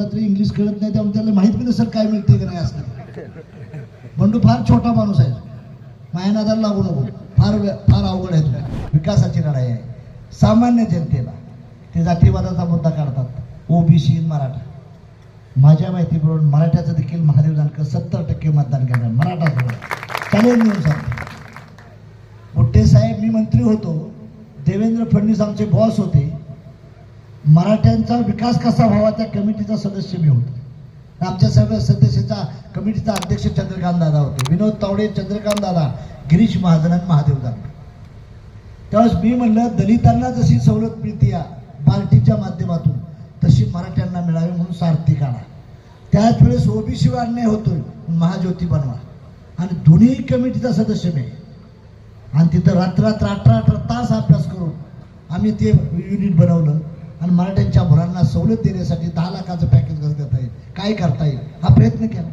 बंडूला तरी इंग्लिश कळत नाही त्यामुळे त्याला माहीत पण नसेल काय मिळते की नाही असं. बंडू फार छोटा माणूस आहे. मायानादाला लागू नको. फार फार अवघड आहे तुला विकासाची लढाई आहे. सामान्य जनतेला ते जातीवादाचा मुद्दा काढतात. ओबीसी मराठा. माझ्या माहितीप्रमाणे मराठ्याचं देखील महादेव जानकर सत्तर टक्के मतदान करणार. मराठा सोडून चॅलेंज देऊन सांगतो. मोठे साहेब मी मंत्री होतो. देवेंद्र फडणवीस आमचे बॉस होते. मराठ्यांचा विकास कसा व्हावा त्या कमिटीचा सदस्य मी होतो. आमच्या सर्व सदस्याचा कमिटीचा अध्यक्ष चंद्रकांत दादा होते. विनोद तावडे चंद्रकांत दादा गिरीश महाजन आणि महादेव दादा त्यावेळेस मी म्हणलं दलितांना जशी सवलत मिळते या पार्टीच्या माध्यमातून तशी मराठ्यांना मिळावी म्हणून सारथी काढा. त्याच वेळेस ओबीसी अन्याय होतोय महाज्योती बनवा. आणि दोन्ही कमिटीचा सदस्य मी. आहे. आणि तिथं रात्र अठरा अठरा तास अभ्यास करून आम्ही ते युनिट बनवलं. आणि मराठ्यांच्या मुलांना सवलत देण्यासाठी दहा लाखाचं पॅकेज कसं करता येईल. काय करता येईल? हा प्रयत्न केला.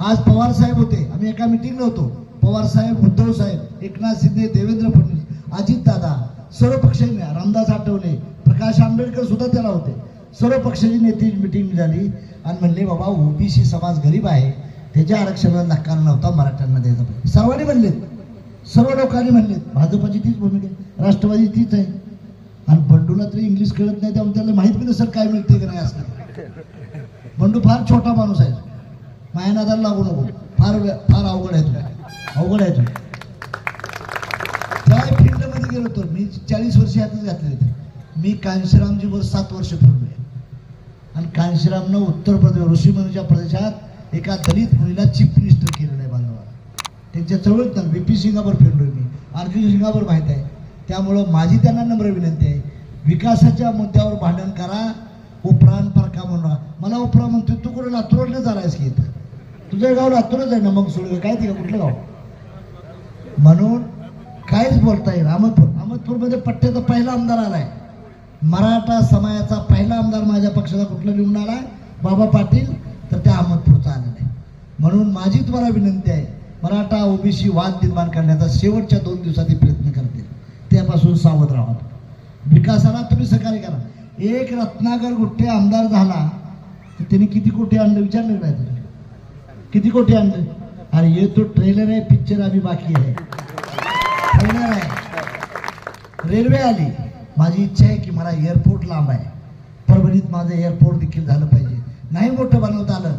आज पवार साहेब होते. आम्ही एका मिटिंगला होतो. पवार साहेब उद्धव साहेब एकनाथ शिंदे देवेंद्र फडणवीस अजित दादा सर्व पक्षांनी रामदास आठवले प्रकाश आंबेडकर सुद्धा त्याला होते. सर्व पक्षाची नेते मिटिंग झाली. आणि म्हणले बाबा ओबीसी समाज गरीब आहे. त्याच्या आरक्षणाला नकार नव्हता मराठ्यांना द्यायचा पाहिजे सर्वांनी म्हणलेत. सर्व लोकांनी म्हणलेत भाजपाची तीच भूमिका राष्ट्रवादी तीच आहे. बंडूला तरी इंग्लिश कळत नाही त्यामुळे त्याला माहीत नाही सर काय मिळते की नाही असं. बंडू फार छोटा माणूस आहे. मायानादाला लागू नको. फार फार अवघड आहे तुला अवघड आहे तुला त्या फील्डमध्ये गेलो होतो. मी चाळीस वर्ष यातच घातले होते. मी कांशीरामजीवर सात वर्ष फिरलो आहे. आणि कांशीरामनं उत्तर प्रदेश ऋषीमुनीच्या प्रदेशात एका दलित मुलीला चीफ मिनिस्टर केलेलं आहे बांधवाला. त्यांच्या चळवळीत ना बी पी सिंगावर आहे मी. अर्जुन सिंगावर माहीत आहे. त्यामुळं माझी त्यांना नम्र विनंती आहे. विकासाच्या मुद्द्यावर भांडण करा उपरान परका म्हणून मला उपरा म्हणतो तू कुठे लातूरला झालायस की इथं? तुझं गाव लातूरच आहे ना मग सोडलं काय ते कुठलं गाव? म्हणून काहीच बोलता येईल अहमदपूर. अहमदपूरमध्ये पट्ट्याचा पहिला आमदार आलाय. मराठा समाजाचा पहिला आमदार माझ्या पक्षाचा कुठला निवडून आलाय बाबा पाटील तर त्या अहमदपूरचा आलेला आहे. म्हणून माझी तुम्हाला विनंती आहे मराठा ओबीसी वाद निर्माण करण्याचा शेवटच्या दोन दिवसात प्रयत्न करतील. त्यापासून सावध राहा. विकासाला तुम्ही सहकार्य करा. एक रत्नाकर गुट्टे आमदार झाला तर त्यांनी किती कोटी आणलं विचारलं नाही तुम्ही? किती कोटी आणलं? अरे ये तो ट्रेलर आहे पिक्चर आम्ही बाकी आहे. ट्रेलर आहे. रेल्वे आली. माझी इच्छा आहे की मला एअरपोर्ट लांब आहे. परभणीत माझं एअरपोर्ट देखील झालं पाहिजे. नाही मोठं बनवता आलं.